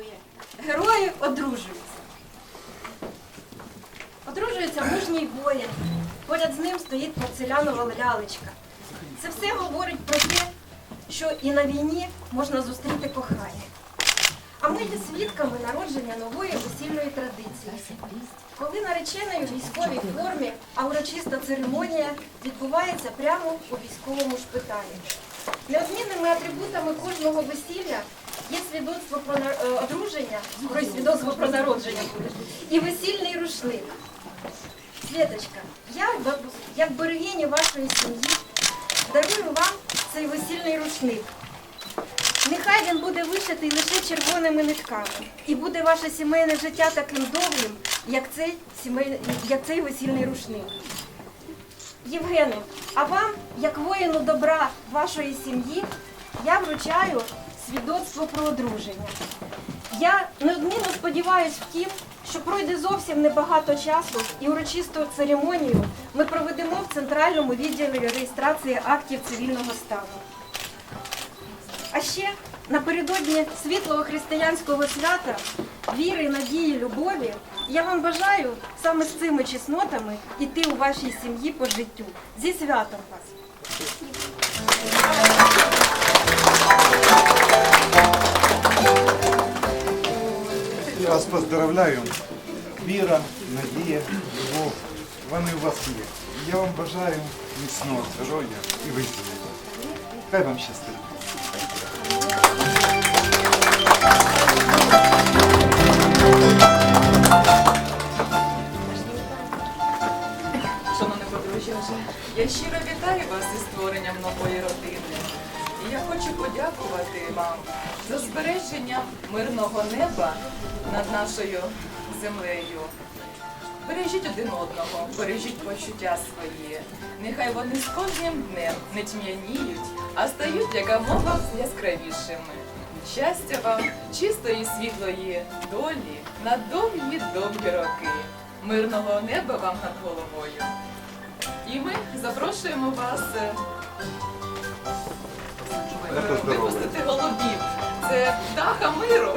Дякую. Герої одружуються. Одружується мужній воїн. Поряд з ним стоїть порцелянова лялечка. Це все говорить про те, що і на війні можна зустріти кохання. А ми є свідками народження нової весільної традиції. Коли нареченої в військовій формі, а урочиста церемонія відбувається прямо у військовому шпиталі. Неодмінними атрибутами кожного весілля є свідоцтво про на- е, одруження, про свідоцтво про народження буде, і рушник. Світочка, я як берегиня вашої сім'ї дарую вам цей весільний рушник. Нехай він буде вишитий лише червоними нитками, і буде ваше сімейне життя таким довгим, як цей, сімейний, як цей весільний рушник. Євгене, а вам, як воїну добра вашої сім'ї, я вручаю свідоцтво про одруження. Я неодмінно сподіваюся в тім, що пройде зовсім небагато часу і урочисту церемонію ми проведемо в центральному відділі реєстрації актів цивільного стану. А ще напередодні світлого християнського свята, віри, надії, любові, я вам бажаю саме з цими чеснотами іти у вашій сім'ї по життю. Зі святом вас! Поздравляю. Віра, надія, любов. Вони у вас є. Я вам бажаю міцного здоров'я і визволення. Хай вам щастить. Шановне подружжя, я щиро вітаю вас зі створенням нової родини. І я хочу подякувати вам за збереження мирного неба над нашою землею. Бережіть один одного, бережіть почуття свої. Нехай вони з кожним днем не тьмяніють, а стають якомога яскравішими. Щастя вам, чистої світлої долі на довгі-довгі роки. Мирного неба вам над головою. І ми запрошуємо вас птаха миру.